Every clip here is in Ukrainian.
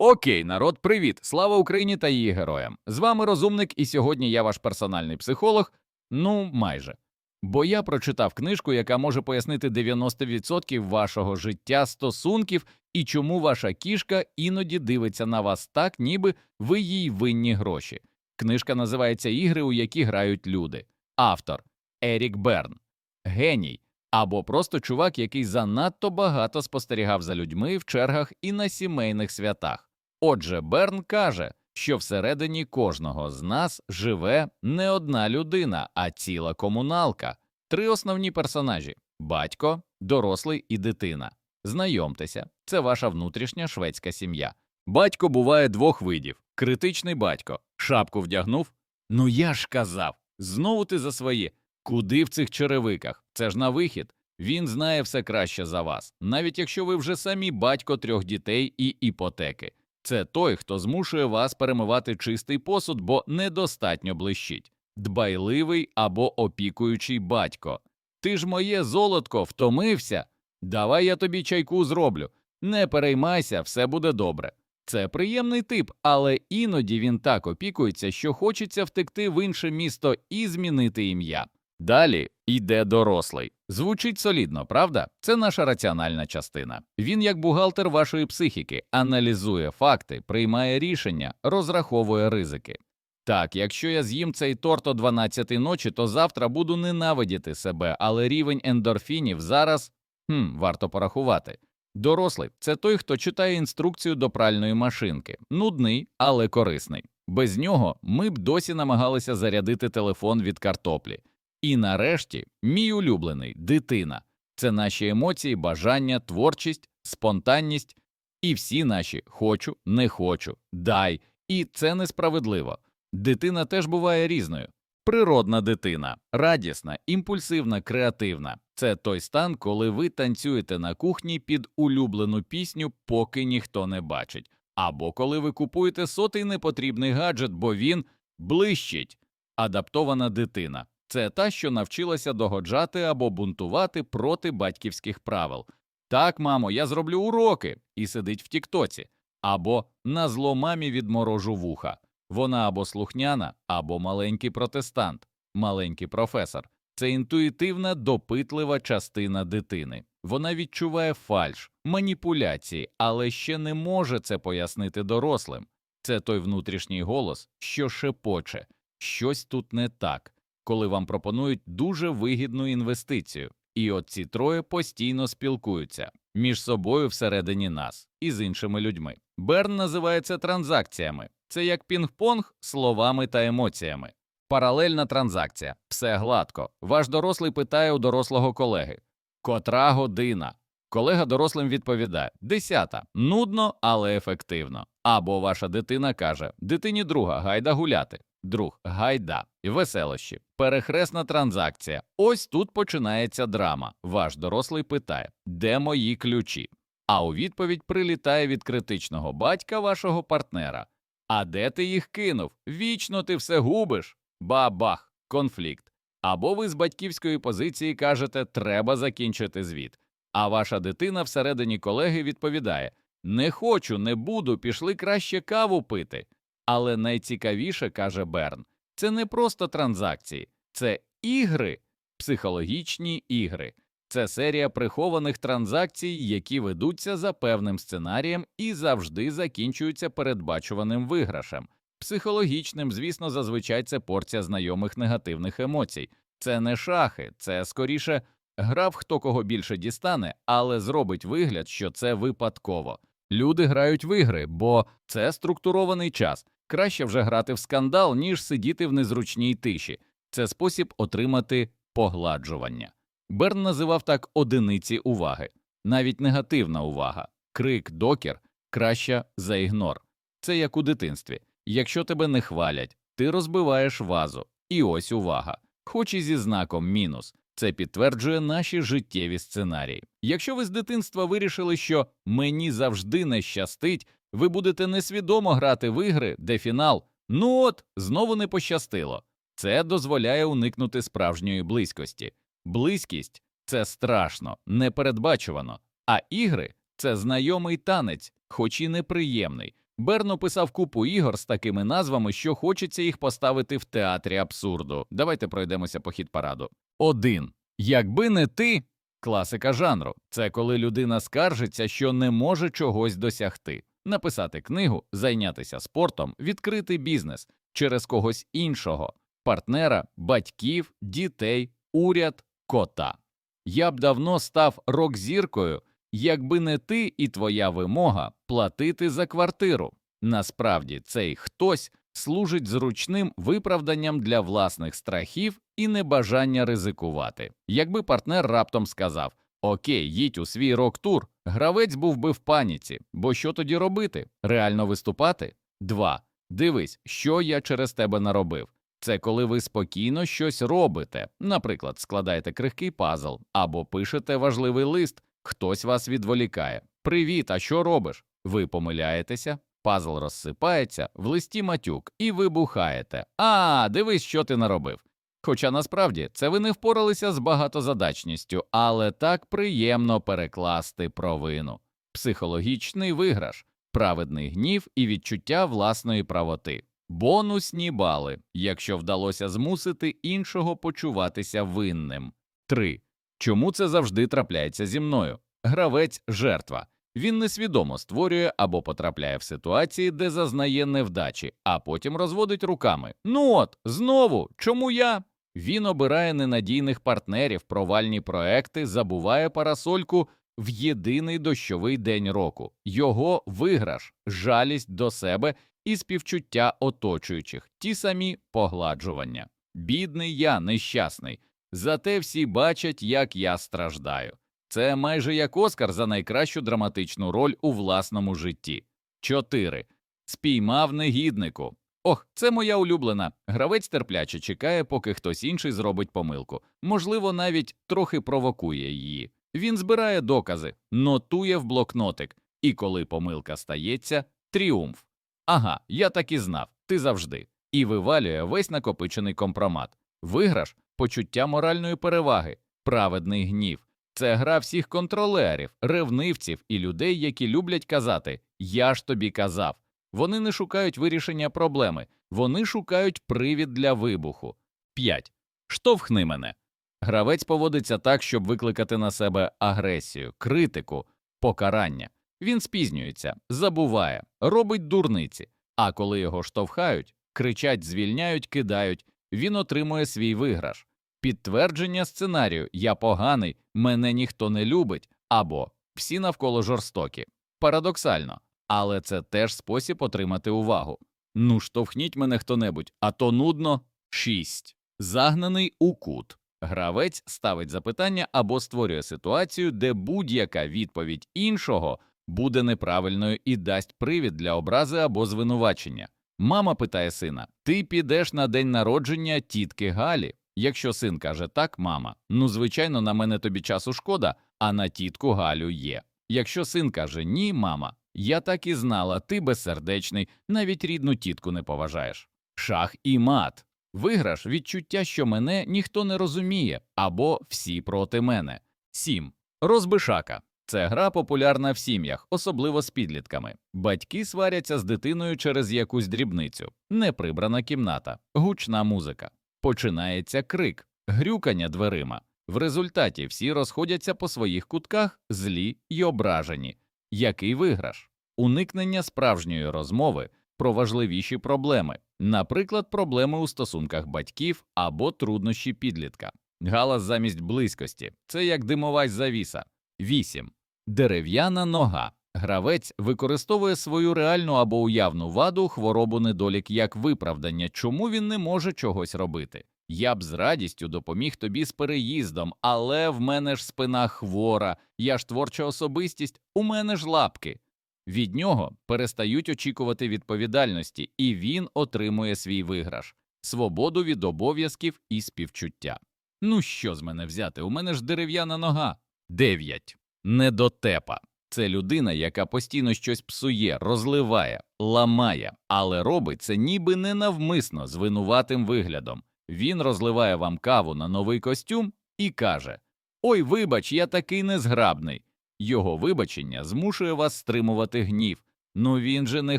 Окей, народ, привіт! Слава Україні та її героям! З вами розумник, і сьогодні я ваш персональний психолог. Ну, майже. Бо я прочитав книжку, яка може пояснити 90% вашого життя, стосунків і чому ваша кішка іноді дивиться на вас так, ніби ви їй винні гроші. Книжка називається Ігри, у які грають люди. Автор Ерік Берн, геній або просто чувак, який занадто багато спостерігав за людьми в чергах і на сімейних святах. Отже, Берн каже, що всередині кожного з нас живе не одна людина, а ціла комуналка. Три основні персонажі батько, дорослий і дитина. Знайомтеся, це ваша внутрішня шведська сім'я. Батько буває двох видів: критичний батько, шапку вдягнув. Ну я ж казав, знову ти за своє. Куди в цих черевиках? Це ж на вихід. Він знає все краще за вас, навіть якщо ви вже самі батько трьох дітей і іпотеки. Це той, хто змушує вас перемивати чистий посуд, бо недостатньо блищить, дбайливий або опікуючий батько. Ти ж моє золотко втомився. Давай я тобі чайку зроблю. Не переймайся, все буде добре. Це приємний тип, але іноді він так опікується, що хочеться втекти в інше місто і змінити ім'я. Далі йде дорослий. Звучить солідно, правда? Це наша раціональна частина. Він, як бухгалтер вашої психіки, аналізує факти, приймає рішення, розраховує ризики. Так, якщо я з'їм цей торт о 12 ночі, то завтра буду ненавидіти себе, але рівень ендорфінів зараз хм, варто порахувати. Дорослий це той, хто читає інструкцію до пральної машинки, нудний, але корисний. Без нього ми б досі намагалися зарядити телефон від картоплі. І нарешті, мій улюблений дитина це наші емоції, бажання, творчість, спонтанність і всі наші хочу, не хочу, дай. І це несправедливо. Дитина теж буває різною. Природна дитина, радісна, імпульсивна, креативна це той стан, коли ви танцюєте на кухні під улюблену пісню, поки ніхто не бачить, або коли ви купуєте сотий непотрібний гаджет, бо він блищить. Адаптована дитина це та, що навчилася догоджати або бунтувати проти батьківських правил. Так, мамо, я зроблю уроки і сидить в Тіктоці, або на зло мамі відморожу вуха. Вона або слухняна, або маленький протестант, маленький професор. Це інтуїтивна, допитлива частина дитини. Вона відчуває фальш, маніпуляції, але ще не може це пояснити дорослим. Це той внутрішній голос, що шепоче, щось тут не так коли вам пропонують дуже вигідну інвестицію, і от ці троє постійно спілкуються між собою всередині нас і з іншими людьми. Берн називає це транзакціями, це як пінг-понг словами та емоціями. Паралельна транзакція, все гладко. Ваш дорослий питає у дорослого колеги Котра година? Колега дорослим відповідає десята, нудно, але ефективно. Або ваша дитина каже Дитині друга, гайда гуляти друг, гайда, веселощі, перехресна транзакція. Ось тут починається драма. Ваш дорослий питає, де мої ключі? А у відповідь прилітає від критичного батька вашого партнера. А де ти їх кинув? Вічно ти все губиш. Ба-бах, конфлікт. Або ви з батьківської позиції кажете, треба закінчити звіт. А ваша дитина всередині колеги відповідає Не хочу, не буду, пішли краще каву пити. Але найцікавіше, каже Берн, це не просто транзакції, це ігри, психологічні ігри, це серія прихованих транзакцій, які ведуться за певним сценарієм і завжди закінчуються передбачуваним виграшем. Психологічним, звісно, зазвичай це порція знайомих негативних емоцій. Це не шахи, це скоріше грав хто кого більше дістане, але зробить вигляд, що це випадково. Люди грають в ігри, бо це структурований час. Краще вже грати в скандал, ніж сидіти в незручній тиші. Це спосіб отримати погладжування. Берн називав так одиниці уваги, навіть негативна увага, крик, докір краща за ігнор. Це як у дитинстві. Якщо тебе не хвалять, ти розбиваєш вазу. І ось увага. Хоч і зі знаком мінус, це підтверджує наші життєві сценарії. Якщо ви з дитинства вирішили, що мені завжди не щастить, ви будете несвідомо грати в ігри, де фінал ну от знову не пощастило. Це дозволяє уникнути справжньої близькості. Близькість це страшно, непередбачувано, а ігри це знайомий танець, хоч і неприємний. Берн описав купу ігор з такими назвами, що хочеться їх поставити в театрі абсурду. Давайте пройдемося по хід параду. Один. Якби не ти. Класика жанру. Це коли людина скаржиться, що не може чогось досягти. Написати книгу, зайнятися спортом, відкрити бізнес через когось іншого, партнера, батьків, дітей, уряд, кота. Я б давно став рок-зіркою, якби не ти і твоя вимога платити за квартиру. Насправді цей хтось служить зручним виправданням для власних страхів і небажання ризикувати. Якби партнер раптом сказав Окей, їдь у свій рок-тур, гравець був би в паніці, бо що тоді робити? Реально виступати? 2. Дивись, що я через тебе наробив. Це коли ви спокійно щось робите, наприклад, складаєте крихкий пазл або пишете важливий лист, хтось вас відволікає. Привіт, а що робиш? Ви помиляєтеся, пазл розсипається, в листі матюк і вибухаєте. А, дивись, що ти наробив. Хоча насправді це ви не впоралися з багатозадачністю, але так приємно перекласти провину. Психологічний виграш, праведний гнів і відчуття власної правоти. Бонусні бали, якщо вдалося змусити іншого почуватися винним. 3. Чому це завжди трапляється зі мною? Гравець жертва. Він несвідомо створює або потрапляє в ситуації, де зазнає невдачі, а потім розводить руками. Ну от, знову, чому я? Він обирає ненадійних партнерів, провальні проекти, забуває парасольку в єдиний дощовий день року. Його виграш, жалість до себе і співчуття оточуючих, ті самі погладжування. Бідний я, нещасний. Зате всі бачать, як я страждаю. Це майже як Оскар за найкращу драматичну роль у власному житті. 4. Спіймав негіднику. Ох, це моя улюблена. Гравець терпляче чекає, поки хтось інший зробить помилку. Можливо, навіть трохи провокує її. Він збирає докази, нотує в блокнотик, і коли помилка стається, тріумф. Ага, я так і знав, ти завжди. І вивалює весь накопичений компромат. Виграш почуття моральної переваги, праведний гнів. Це гра всіх контролерів, ревнивців і людей, які люблять казати Я ж тобі казав. Вони не шукають вирішення проблеми, вони шукають привід для вибуху. 5. Штовхни мене. Гравець поводиться так, щоб викликати на себе агресію, критику, покарання. Він спізнюється, забуває, робить дурниці. А коли його штовхають, кричать, звільняють, кидають, він отримує свій виграш. Підтвердження сценарію Я поганий, мене ніхто не любить, або всі навколо жорстокі. Парадоксально, але це теж спосіб отримати увагу. Ну, штовхніть мене хто-небудь, а то нудно. 6. Загнаний у кут. Гравець ставить запитання або створює ситуацію, де будь-яка відповідь іншого буде неправильною і дасть привід для образи або звинувачення. Мама питає сина: Ти підеш на день народження тітки Галі? Якщо син каже так, мама, ну звичайно, на мене тобі часу шкода, а на тітку Галю є. Якщо син каже ні, мама, я так і знала, ти безсердечний, навіть рідну тітку не поважаєш. Шах і мат. Виграш відчуття, що мене ніхто не розуміє, або всі проти мене. 7. Розбишака. Це гра популярна в сім'ях, особливо з підлітками. Батьки сваряться з дитиною через якусь дрібницю, неприбрана кімната, гучна музика. Починається крик, грюкання дверима. В результаті всі розходяться по своїх кутках, злі й ображені. Який виграш? Уникнення справжньої розмови про важливіші проблеми, наприклад, проблеми у стосунках батьків або труднощі підлітка. Галас замість близькості це як димова завіса. 8. Дерев'яна нога. Гравець використовує свою реальну або уявну ваду, хворобу недолік як виправдання, чому він не може чогось робити. Я б з радістю допоміг тобі з переїздом, але в мене ж спина хвора, я ж творча особистість, у мене ж лапки. Від нього перестають очікувати відповідальності, і він отримує свій виграш свободу від обов'язків і співчуття. Ну що з мене взяти? У мене ж дерев'яна нога. 9. Недотепа. Це людина, яка постійно щось псує, розливає, ламає, але робить це ніби ненавмисно з винуватим виглядом. Він розливає вам каву на новий костюм і каже: Ой, вибач, я такий незграбний. Його вибачення змушує вас стримувати гнів, Ну він же не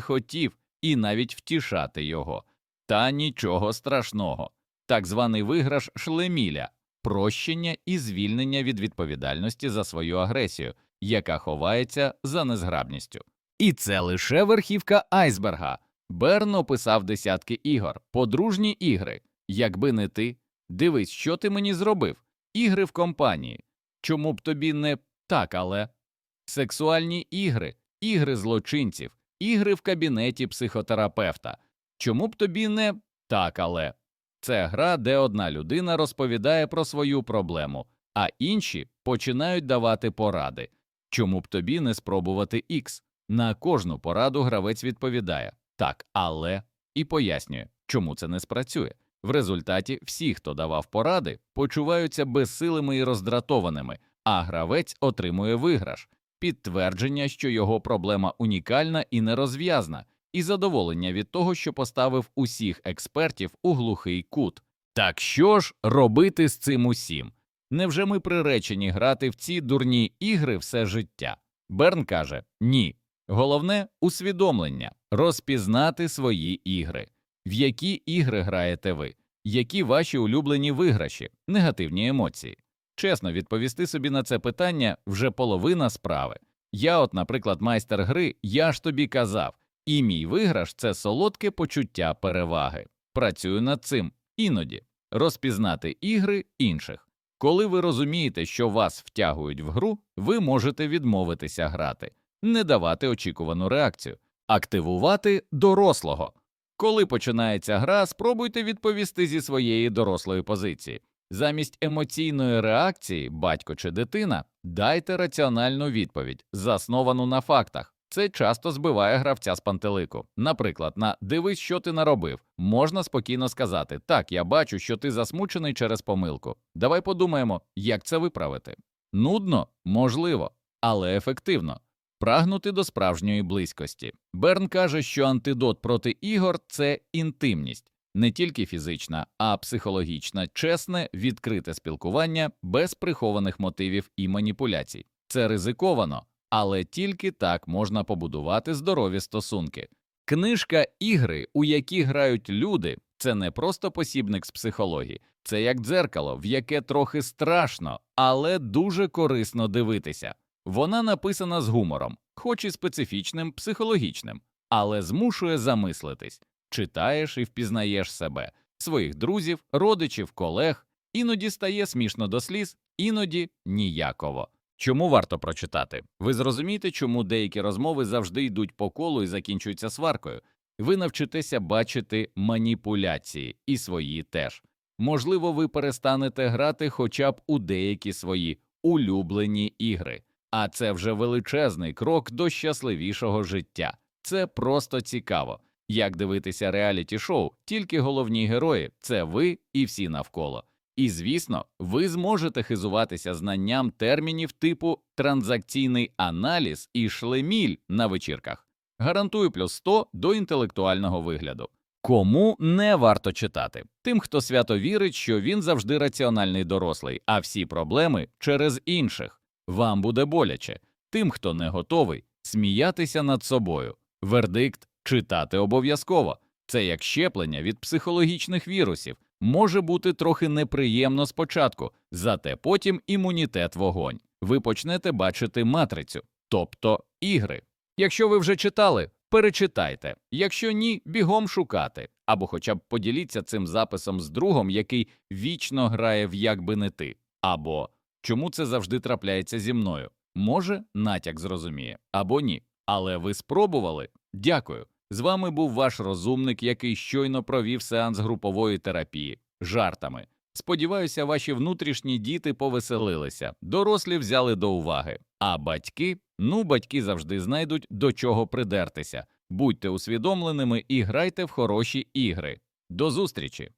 хотів і навіть втішати його. Та нічого страшного. Так званий виграш шлеміля, прощення і звільнення від відповідальності за свою агресію, яка ховається за незграбністю. І це лише верхівка айсберга. Берн описав десятки ігор, подружні ігри. Якби не ти, дивись, що ти мені зробив. Ігри в компанії. Чому б тобі не так, але сексуальні ігри, ігри злочинців, ігри в кабінеті психотерапевта. Чому б тобі не так, але це гра, де одна людина розповідає про свою проблему, а інші починають давати поради. Чому б тобі не спробувати X? На кожну пораду гравець відповідає так, але і пояснює, чому це не спрацює. В результаті всі, хто давав поради, почуваються безсилими і роздратованими, а гравець отримує виграш, підтвердження, що його проблема унікальна і нерозв'язна, і задоволення від того, що поставив усіх експертів у глухий кут. Так що ж робити з цим усім? Невже ми приречені грати в ці дурні ігри все життя? Берн каже ні. Головне усвідомлення, розпізнати свої ігри. В які ігри граєте ви, які ваші улюблені виграші, негативні емоції. Чесно відповісти собі на це питання вже половина справи. Я, от, наприклад, майстер гри, я ж тобі казав, і мій виграш це солодке почуття переваги. Працюю над цим іноді розпізнати ігри інших. Коли ви розумієте, що вас втягують в гру, ви можете відмовитися грати, не давати очікувану реакцію, активувати дорослого. Коли починається гра, спробуйте відповісти зі своєї дорослої позиції. Замість емоційної реакції, батько чи дитина, дайте раціональну відповідь, засновану на фактах. Це часто збиває гравця з пантелику. Наприклад, на дивись, що ти наробив, можна спокійно сказати: так, я бачу, що ти засмучений через помилку. Давай подумаємо, як це виправити. Нудно, можливо, але ефективно. Прагнути до справжньої близькості. Берн каже, що антидот проти ігор це інтимність, не тільки фізична, а психологічна, чесне, відкрите спілкування без прихованих мотивів і маніпуляцій. Це ризиковано, але тільки так можна побудувати здорові стосунки. Книжка ігри, у які грають люди, це не просто посібник з психології, це як дзеркало, в яке трохи страшно, але дуже корисно дивитися. Вона написана з гумором, хоч і специфічним психологічним, але змушує замислитись читаєш і впізнаєш себе, своїх друзів, родичів, колег, іноді стає смішно до сліз, іноді ніяково. Чому варто прочитати? Ви зрозумієте, чому деякі розмови завжди йдуть по колу і закінчуються сваркою. Ви навчитеся бачити маніпуляції і свої теж. Можливо, ви перестанете грати хоча б у деякі свої улюблені ігри. А це вже величезний крок до щасливішого життя. Це просто цікаво. Як дивитися реаліті шоу, тільки головні герої це ви і всі навколо. І звісно, ви зможете хизуватися знанням термінів типу транзакційний аналіз і шлеміль на вечірках. Гарантую плюс 100 до інтелектуального вигляду. Кому не варто читати? Тим, хто свято вірить, що він завжди раціональний дорослий, а всі проблеми через інших. Вам буде боляче. Тим, хто не готовий, сміятися над собою. Вердикт читати обов'язково. Це як щеплення від психологічних вірусів. Може бути трохи неприємно спочатку, зате потім імунітет вогонь. Ви почнете бачити матрицю, тобто ігри. Якщо ви вже читали, перечитайте. Якщо ні, бігом шукати. Або хоча б поділіться цим записом з другом, який вічно грає в як би не ти. Або чому це завжди трапляється зі мною? Може, натяк зрозуміє, або ні. Але ви спробували? Дякую. З вами був ваш розумник, який щойно провів сеанс групової терапії жартами. Сподіваюся, ваші внутрішні діти повеселилися, дорослі взяли до уваги. А батьки, ну, батьки завжди знайдуть до чого придертися. Будьте усвідомленими і грайте в хороші ігри. До зустрічі!